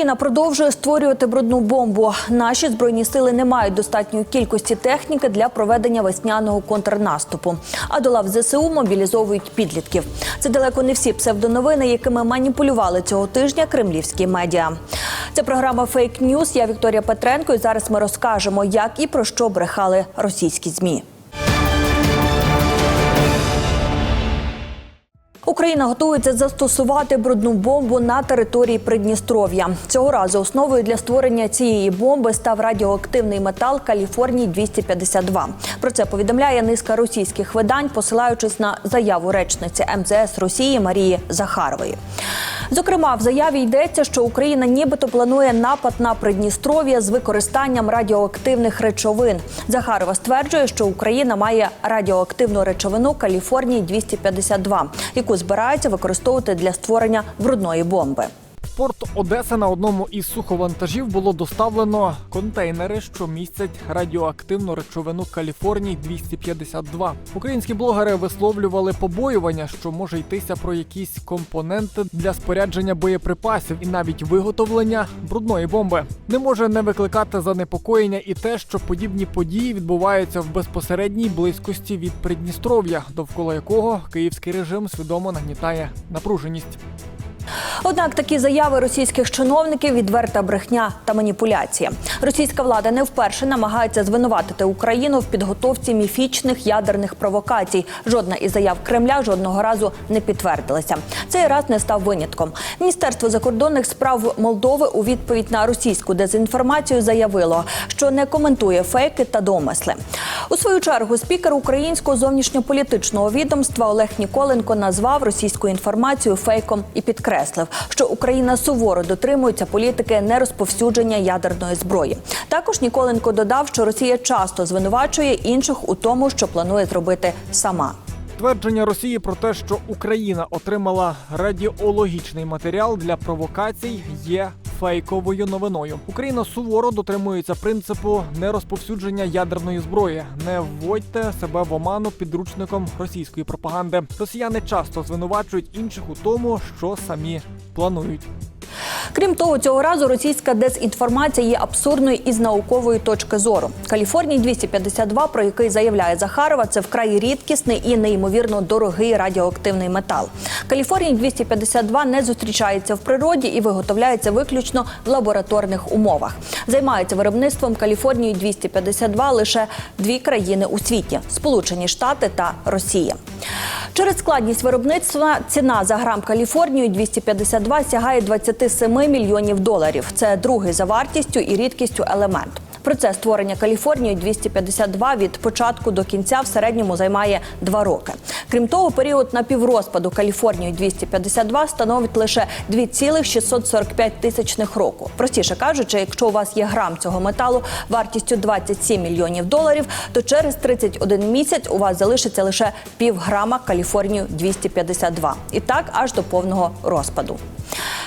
Україна продовжує створювати брудну бомбу. Наші збройні сили не мають достатньої кількості техніки для проведення весняного контрнаступу. А до лав ЗСУ мобілізовують підлітків. Це далеко не всі псевдоновини, якими маніпулювали цього тижня кремлівські медіа. Це програма Фейк Ньюз. Я Вікторія Петренко. І зараз ми розкажемо, як і про що брехали російські змі. Україна готується застосувати брудну бомбу на території Придністров'я. Цього разу основою для створення цієї бомби став радіоактивний метал Каліфорній 252 Про це повідомляє низка російських видань, посилаючись на заяву речниці МЗС Росії Марії Захарової. Зокрема, в заяві йдеться, що Україна нібито планує напад на Придністров'я з використанням радіоактивних речовин. Захарова стверджує, що Україна має радіоактивну речовину Каліфорнії 252 яку збирається використовувати для створення брудної бомби. Порт Одеса на одному із суховантажів було доставлено контейнери, що містять радіоактивну речовину Каліфорній 252. Українські блогери висловлювали побоювання, що може йтися про якісь компоненти для спорядження боєприпасів і навіть виготовлення брудної бомби. Не може не викликати занепокоєння і те, що подібні події відбуваються в безпосередній близькості від Придністров'я, довкола якого київський режим свідомо нагнітає напруженість. Однак такі заяви російських чиновників відверта брехня та маніпуляція. Російська влада не вперше намагається звинуватити Україну в підготовці міфічних ядерних провокацій. Жодна із заяв Кремля жодного разу не підтвердилася. Цей раз не став винятком. Міністерство закордонних справ Молдови у відповідь на російську дезінформацію заявило, що не коментує фейки та домисли. У свою чергу спікер українського зовнішньополітичного відомства Олег Ніколенко назвав російську інформацію фейком і підкреслив, що Україна суворо дотримується політики нерозповсюдження ядерної зброї. Також Ніколенко додав, що Росія часто звинувачує інших у тому, що планує зробити сама. Твердження Росії про те, що Україна отримала радіологічний матеріал для провокацій, є фейковою новиною. Україна суворо дотримується принципу нерозповсюдження ядерної зброї. Не вводьте себе в оману підручником російської пропаганди. Росіяни часто звинувачують інших у тому, що самі планують. Крім того, цього разу російська дезінформація є абсурдною із наукової точки зору. Каліфорній 252, про який заявляє Захарова, це вкрай рідкісний і неймовірно дорогий радіоактивний метал. Каліфорній 252 не зустрічається в природі і виготовляється виключно в лабораторних умовах. Займаються виробництвом Каліфорнії 252 лише дві країни у світі Сполучені Штати та Росія. Через складність виробництва ціна за грам Каліфорнію 252 сягає 27 мільйонів доларів. Це другий за вартістю і рідкістю елемент. Процес створення Каліфорнії 252 від початку до кінця в середньому займає два роки. Крім того, період напіврозпаду Каліфорнії 252 становить лише 2,645 тисячних року. Простіше кажучи, якщо у вас є грам цього металу вартістю 27 мільйонів доларів, то через 31 місяць у вас залишиться лише півграма Каліфорнію 252. І так аж до повного розпаду.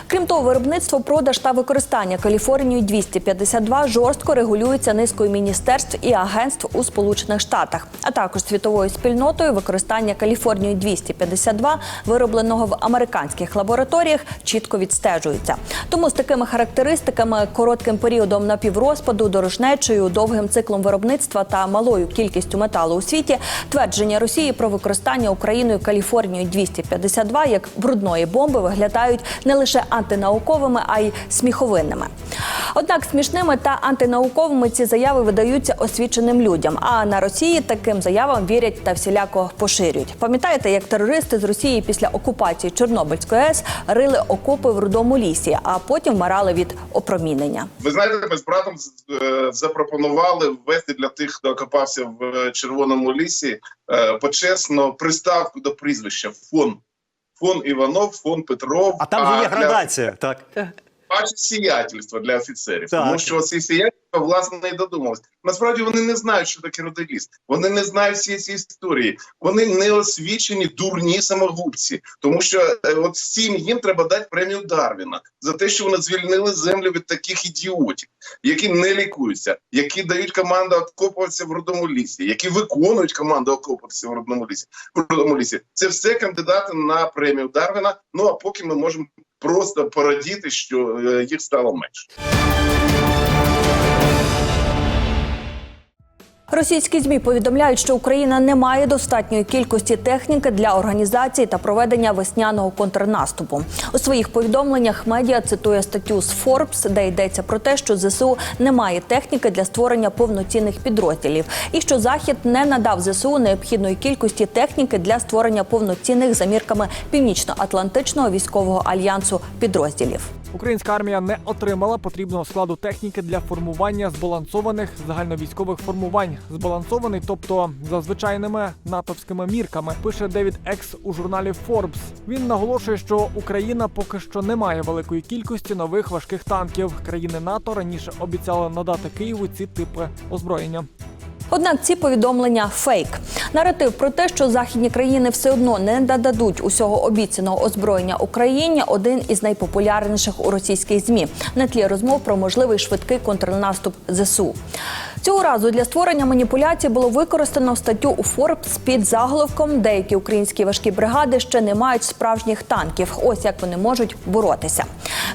Крім того, виробництво, продаж та використання Каліфорнії 252 жорстко регулюється низкою міністерств і агентств у Сполучених Штатах, а також світовою спільнотою використання Каліфорнії 252, виробленого в американських лабораторіях, чітко відстежується. Тому з такими характеристиками, коротким періодом напіврозпаду, дорожнечею, довгим циклом виробництва та малою кількістю металу у світі, твердження Росії про використання Україною Каліфорнію 252 як брудної бомби виглядають не лише антинауковими, а й сміховинними. Однак смішними та антинауковими ці заяви видаються освіченим людям. А на Росії таким заявам вірять та всіляко поширюють. Пам'ятаєте, як терористи з Росії після окупації Чорнобильської АЕС рили окопи в рудому лісі, а потім вмирали від опромінення. Ви знаєте, ми з братом е, запропонували ввести для тих, хто окопався в е, червоному лісі, е, почесно приставку до прізвища фон. Фон Іванов, фон Петров. А там же є для- так. Бачить сіятельство для офіцерів, Так. тому що ці сіятельства власне і додумалась. Насправді вони не знають, що таке родиліст. Вони не знають всі ці історії. Вони не освічені дурні самогубці, тому що е, от всім їм треба дати премію Дарвіна за те, що вони звільнили землю від таких ідіотів, які не лікуються, які дають команду окопуватися в родному лісі, які виконують команду окопуватися в родному лісі. В родному лісі. Це все кандидати на премію Дарвіна. Ну а поки ми можемо просто порадіти, що е, їх стало менше. Російські змі повідомляють, що Україна не має достатньої кількості техніки для організації та проведення весняного контрнаступу. У своїх повідомленнях медіа цитує статтю з Forbes, де йдеться про те, що ЗСУ не має техніки для створення повноцінних підрозділів, і що Захід не надав ЗСУ необхідної кількості техніки для створення повноцінних за мірками Північно-Атлантичного військового альянсу підрозділів. Українська армія не отримала потрібного складу техніки для формування збалансованих загальновійськових формувань. Збалансований, тобто за звичайними натовськими мірками, пише Девід Екс у журналі Forbes. Він наголошує, що Україна поки що не має великої кількості нових важких танків. Країни НАТО раніше обіцяли надати Києву ці типи озброєння. Однак ці повідомлення фейк. Наратив про те, що західні країни все одно не нададуть усього обіцяного озброєння Україні, один із найпопулярніших у російських змі на тлі розмов про можливий швидкий контрнаступ ЗСУ. Цього разу для створення маніпуляцій було використано статтю у Форбс під заголовком Деякі українські важкі бригади ще не мають справжніх танків. Ось як вони можуть боротися.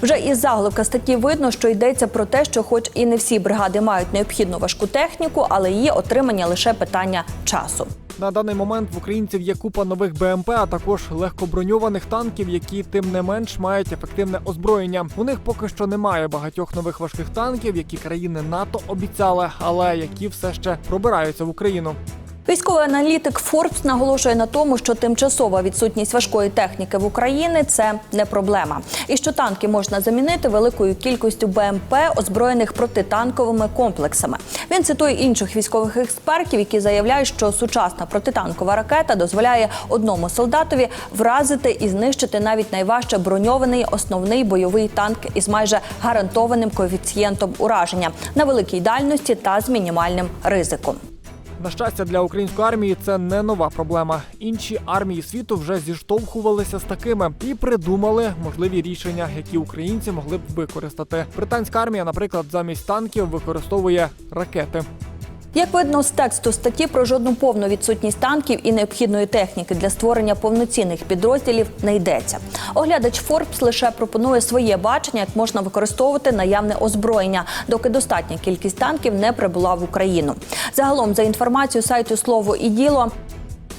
Вже із заголовка статті видно, що йдеться про те, що, хоч і не всі бригади мають необхідну важку техніку, але її отримання лише питання часу. На даний момент в українців є купа нових БМП, а також легкоброньованих танків, які тим не менш мають ефективне озброєння. У них поки що немає багатьох нових важких танків, які країни НАТО обіцяли, але які все ще пробираються в Україну. Військовий аналітик Форбс наголошує на тому, що тимчасова відсутність важкої техніки в Україні це не проблема, і що танки можна замінити великою кількістю БМП, озброєних протитанковими комплексами. Він цитує інших військових експертів, які заявляють, що сучасна протитанкова ракета дозволяє одному солдатові вразити і знищити навіть найважче броньований основний бойовий танк із майже гарантованим коефіцієнтом ураження на великій дальності та з мінімальним ризиком. На щастя, для української армії це не нова проблема. Інші армії світу вже зіштовхувалися з такими і придумали можливі рішення, які українці могли б використати. Британська армія, наприклад, замість танків використовує ракети. Як видно з тексту статті про жодну повну відсутність танків і необхідної техніки для створення повноцінних підрозділів не йдеться. Оглядач Forbes лише пропонує своє бачення, як можна використовувати наявне озброєння, доки достатня кількість танків не прибула в Україну. Загалом, за інформацією сайту Слово і діло.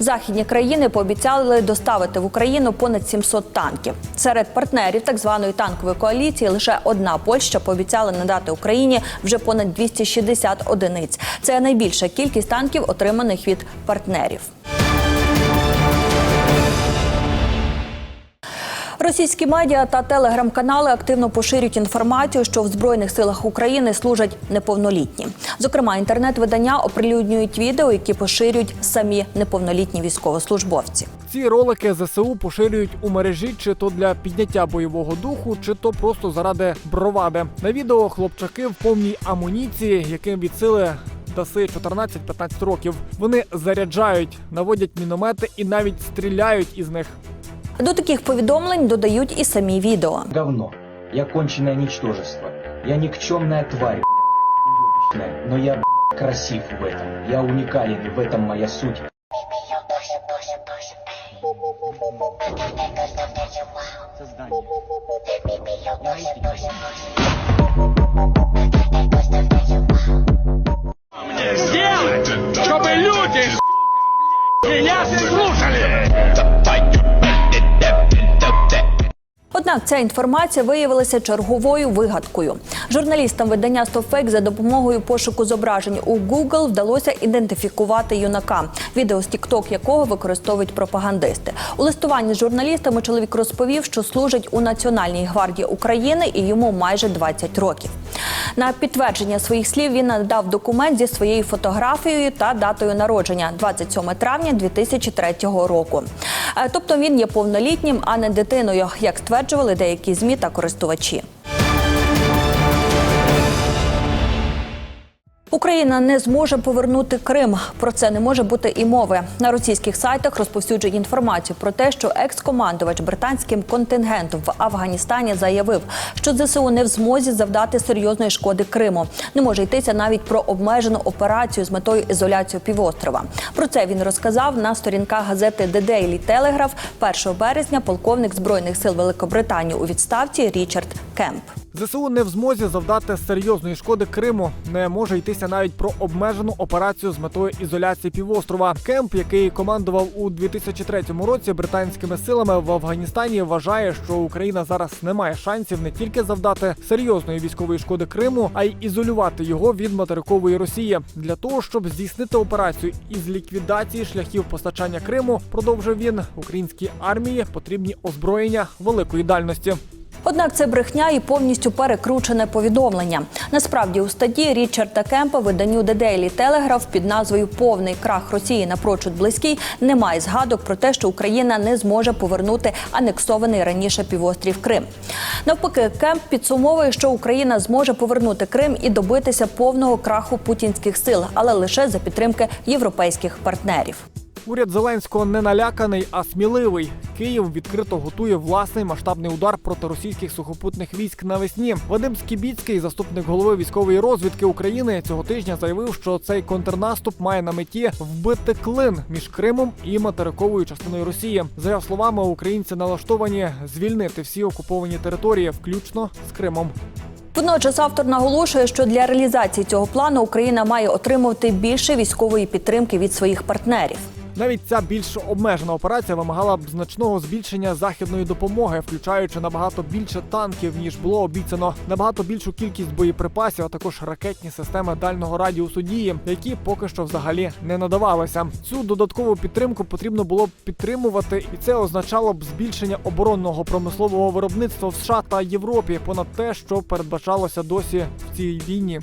Західні країни пообіцяли доставити в Україну понад 700 танків. Серед партнерів так званої танкової коаліції лише одна Польща пообіцяла надати Україні вже понад 260 одиниць. Це найбільша кількість танків, отриманих від партнерів. Російські медіа та телеграм-канали активно поширюють інформацію, що в збройних силах України служать неповнолітні. Зокрема, інтернет-видання оприлюднюють відео, які поширюють самі неповнолітні військовослужбовці. Ці ролики ЗСУ поширюють у мережі чи то для підняття бойового духу, чи то просто заради бровади. На відео хлопчаки в повній амуніції, яким від сили даси 14-15 років. Вони заряджають, наводять міномети і навіть стріляють із них. До таких повідомлень додають і самі відео. говно. Я конченое ничтожество. Я никчемная тварь, уебищная. Но я, блядь, красив в этом. Я уникален, и в этом моя суть. Создание. Я этим сделать, чтобы люди меня слушали. Однак ця інформація виявилася черговою вигадкою. Журналістам видання StopFake за допомогою пошуку зображень у Google вдалося ідентифікувати юнака, відео з TikTok якого використовують пропагандисти. У листуванні з журналістами чоловік розповів, що служить у Національній гвардії України і йому майже 20 років. На підтвердження своїх слів він надав документ зі своєю фотографією та датою народження 27 травня 2003 року. Е, Тобто він є повнолітнім, а не дитиною, як стверджували деякі змі та користувачі. Україна не зможе повернути Крим. Про це не може бути і мови. На російських сайтах розповсюджують інформацію про те, що екс-командувач британським контингентом в Афганістані заявив, що ЗСУ не в змозі завдати серйозної шкоди Криму. Не може йтися навіть про обмежену операцію з метою ізоляції півострова. Про це він розказав на сторінках газети The Daily Telegraph 1 березня. Полковник збройних сил Великобританії у відставці Річард Кемп. ЗСУ не в змозі завдати серйозної шкоди Криму. Не може йтися навіть про обмежену операцію з метою ізоляції півострова. Кемп, який командував у 2003 році британськими силами в Афганістані, вважає, що Україна зараз не має шансів не тільки завдати серйозної військової шкоди Криму, а й ізолювати його від материкової Росії. Для того щоб здійснити операцію із ліквідації шляхів постачання Криму, продовжив він українській армії потрібні озброєння великої дальності. Однак це брехня і повністю перекручене повідомлення. Насправді у статті Річарда Кемпа виданню The Daily Telegraph під назвою Повний крах Росії напрочуд близький немає згадок про те, що Україна не зможе повернути анексований раніше півострів Крим. Навпаки, Кемп підсумовує, що Україна зможе повернути Крим і добитися повного краху путінських сил, але лише за підтримки європейських партнерів. Уряд Зеленського не наляканий, а сміливий. Київ відкрито готує власний масштабний удар проти російських сухопутних військ навесні. Вадим Скібіцький, заступник голови військової розвідки України, цього тижня заявив, що цей контрнаступ має на меті вбити клин між Кримом і материковою частиною Росії. За його словами, українці налаштовані звільнити всі окуповані території, включно з Кримом. Водночас автор наголошує, що для реалізації цього плану Україна має отримувати більше військової підтримки від своїх партнерів. Навіть ця більш обмежена операція вимагала б значного збільшення західної допомоги, включаючи набагато більше танків ніж було обіцяно, набагато більшу кількість боєприпасів, а також ракетні системи дальнього радіусу дії, які поки що взагалі не надавалися. Цю додаткову підтримку потрібно було б підтримувати, і це означало б збільшення оборонного промислового виробництва в США та Європі понад те, що передбачалося досі в цій війні.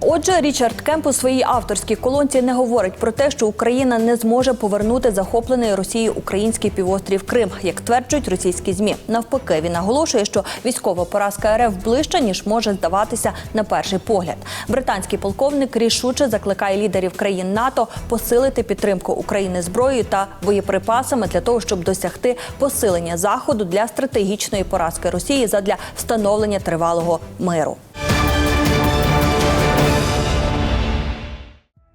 Отже, Річард Кемп у своїй авторській колонці не говорить про те, що Україна не зможе повернути захоплений Росією український півострів Крим, як тверджують російські змі. Навпаки, він наголошує, що військова поразка РФ ближча ніж може здаватися на перший погляд. Британський полковник рішуче закликає лідерів країн НАТО посилити підтримку України зброєю та боєприпасами для того, щоб досягти посилення заходу для стратегічної поразки Росії задля встановлення тривалого миру.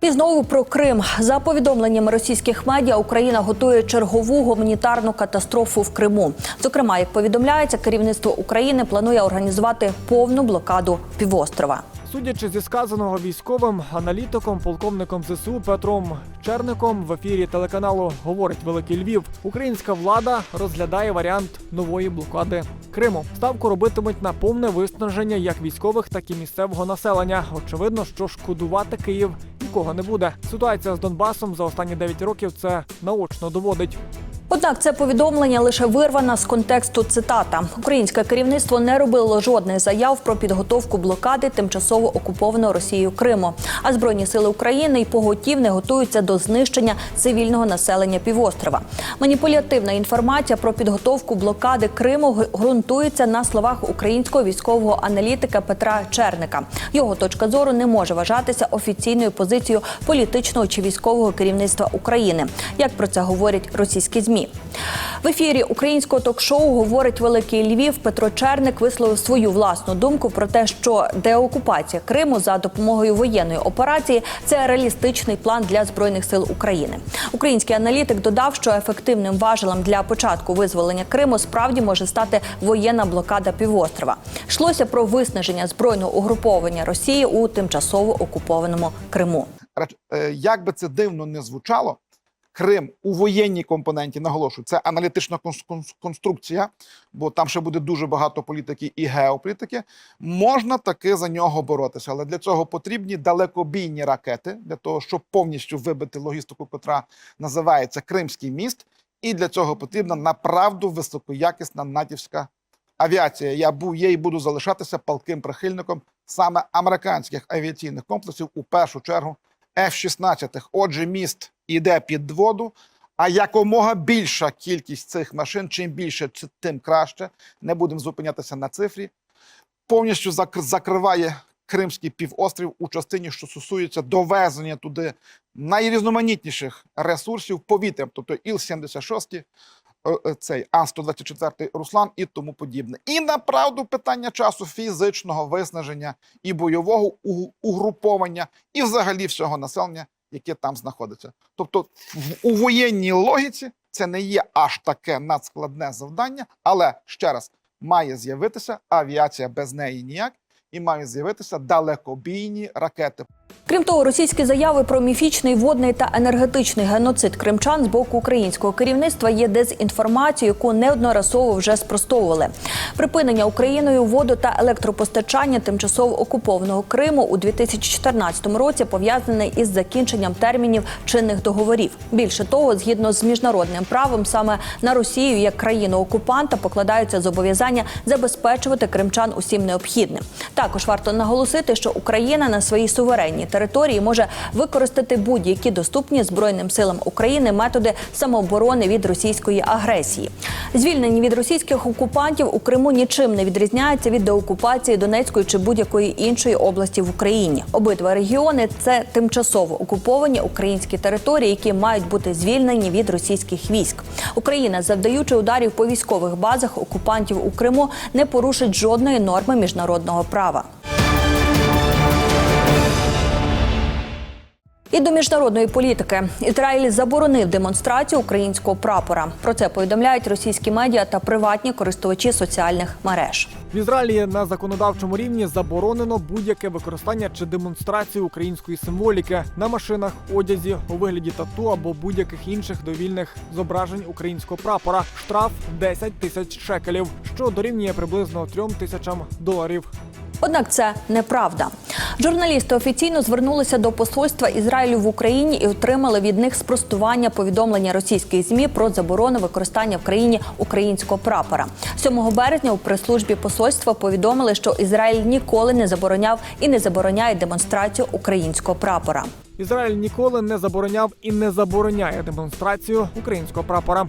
І знову про Крим. За повідомленнями російських медіа, Україна готує чергову гуманітарну катастрофу в Криму. Зокрема, як повідомляється, керівництво України планує організувати повну блокаду півострова. Судячи зі сказаного військовим аналітиком, полковником ЗСУ Петром Черником в ефірі телеканалу Говорить Великий Львів, українська влада розглядає варіант нової блокади Криму. Ставку робитимуть на повне виснаження як військових, так і місцевого населення. Очевидно, що шкодувати Київ нікого не буде. Ситуація з Донбасом за останні 9 років це наочно доводить. Однак це повідомлення лише вирвана з контексту цитата. Українське керівництво не робило жодних заяв про підготовку блокади тимчасово окупованого Росією Криму. А збройні сили України й поготів не готуються до знищення цивільного населення півострова. Маніпулятивна інформація про підготовку блокади Криму ґрунтується на словах українського військового аналітика Петра Черника. Його точка зору не може вважатися офіційною позицією політичного чи військового керівництва України, як про це говорять російські змі. В ефірі українського ток-шоу говорить Великий Львів. Петро Черник висловив свою власну думку про те, що деокупація Криму за допомогою воєнної операції це реалістичний план для збройних сил України. Український аналітик додав, що ефективним важелем для початку визволення Криму справді може стати воєнна блокада півострова. Йшлося про виснаження збройного угруповання Росії у тимчасово окупованому Криму. Е, як би це дивно не звучало, Крим у воєнній компоненті наголошую, це аналітична конс- конс- конструкція, бо там ще буде дуже багато політики і геополітики. Можна таки за нього боротися, але для цього потрібні далекобійні ракети для того, щоб повністю вибити логістику, котра називається Кримський міст. І для цього потрібна направду високоякісна натівська авіація. Я був є і буду залишатися палким прихильником саме американських авіаційних комплексів у першу чергу F-16. Отже, міст іде під воду. А якомога більша кількість цих машин, чим більше, тим краще. Не будемо зупинятися на цифрі. Повністю закриває Кримський півострів у частині, що стосується довезення туди найрізноманітніших ресурсів повітрям, тобто Іл-76, е, е, цей Ан-124 Руслан і тому подібне. І направду питання часу фізичного виснаження і бойового угруповання, і взагалі всього населення, яке там знаходиться. Тобто, в- у воєнній логіці це не є аж таке надскладне завдання, але ще раз має з'явитися авіація без неї ніяк, і мають з'явитися далекобійні ракети. Крім того, російські заяви про міфічний водний та енергетичний геноцид кримчан з боку українського керівництва є дезінформацією, яку неодноразово вже спростовували. Припинення Україною воду та електропостачання тимчасово окупованого Криму у 2014 році пов'язане із закінченням термінів чинних договорів. Більше того, згідно з міжнародним правом, саме на Росію як країну окупанта покладаються зобов'язання забезпечувати кримчан усім необхідним. Також варто наголосити, що Україна на своїй суверенній території може використати будь-які доступні збройним силам України методи самооборони від російської агресії. Звільнені від російських окупантів у Криму нічим не відрізняється від деокупації Донецької чи будь-якої іншої області в Україні. Обидва регіони це тимчасово окуповані українські території, які мають бути звільнені від російських військ. Україна, завдаючи ударів по військових базах окупантів у Криму, не порушить жодної норми міжнародного права. І до міжнародної політики Ізраїль заборонив демонстрацію українського прапора. Про це повідомляють російські медіа та приватні користувачі соціальних мереж. В Ізраїлі на законодавчому рівні заборонено будь-яке використання чи демонстрацію української символіки на машинах, одязі у вигляді тату або будь-яких інших довільних зображень українського прапора. Штраф 10 тисяч шекелів, що дорівнює приблизно 3 тисячам доларів. Однак це неправда. Журналісти офіційно звернулися до посольства Ізраїлю в Україні і отримали від них спростування повідомлення російських змі про заборону використання в країні українського прапора. 7 березня у прес-службі посольства повідомили, що Ізраїль ніколи не забороняв і не забороняє демонстрацію українського прапора. Ізраїль ніколи не забороняв і не забороняє демонстрацію українського прапора.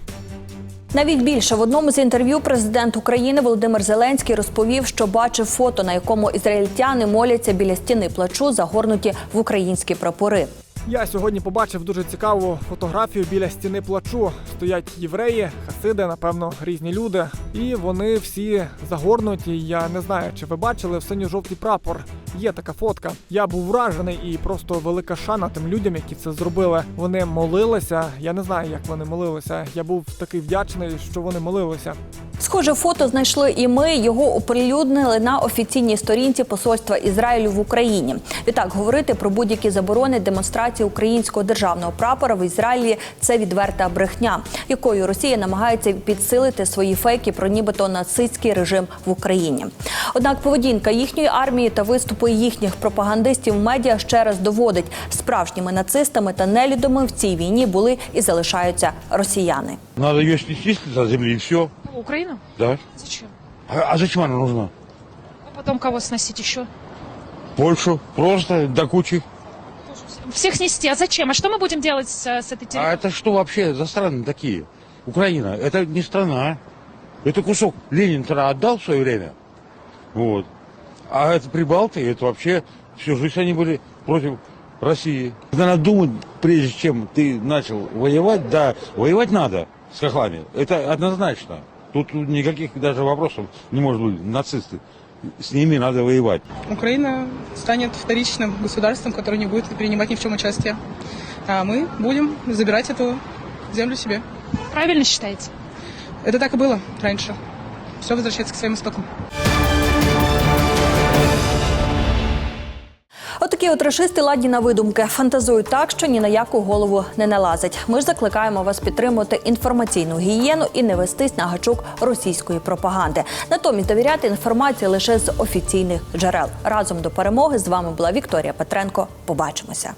Навіть більше в одному з інтерв'ю президент України Володимир Зеленський розповів, що бачив фото, на якому ізраїльтяни моляться біля стіни плачу, загорнуті в українські прапори. Я сьогодні побачив дуже цікаву фотографію біля стіни плачу. Стоять євреї, хасиди, напевно, різні люди. І вони всі загорнуті. Я не знаю, чи ви бачили в синьо-жовтий прапор. Є така фотка. Я був вражений і просто велика шана тим людям, які це зробили. Вони молилися. Я не знаю, як вони молилися. Я був такий вдячний, що вони молилися. Схоже фото знайшли і ми. Його оприлюднили на офіційній сторінці посольства Ізраїлю в Україні. Відтак говорити про будь-які заборони демонстрації українського державного прапора в Ізраїлі це відверта брехня, якою Росія намагається підсилити свої фейки про нібито нацистський режим в Україні. Однак поведінка їхньої армії та виступи їхніх пропагандистів в медіа ще раз доводить справжніми нацистами та нелюдами в цій війні були і залишаються росіяни. Надо ее снести с земли и все. Украину? Да. Зачем? А, а зачем она нужна? А потом кого сносить еще? Польшу. Просто до кучи. Всех снести. А зачем? А что мы будем делать с, с этой А территорией? это что вообще за страны такие? Украина. Это не страна. Это кусок Ленин тогда отдал в свое время. Вот. А это Прибалты, это вообще всю жизнь они были против России. Надо думать, прежде чем ты начал воевать, да, воевать надо с хохлами. Это однозначно. Тут никаких даже вопросов не может быть. Нацисты. С ними надо воевать. Украина станет вторичным государством, которое не будет принимать ни в чем участие. А мы будем забирать эту землю себе. Правильно считаете? Это так и было раньше. Все возвращается к своим истокам. Отакі от рашисти ладні на видумки фантазують так, що ні на яку голову не налазить. Ми ж закликаємо вас підтримувати інформаційну гігієну і не вестись на гачок російської пропаганди. Натомість довіряти інформації лише з офіційних джерел. Разом до перемоги з вами була Вікторія Петренко. Побачимося.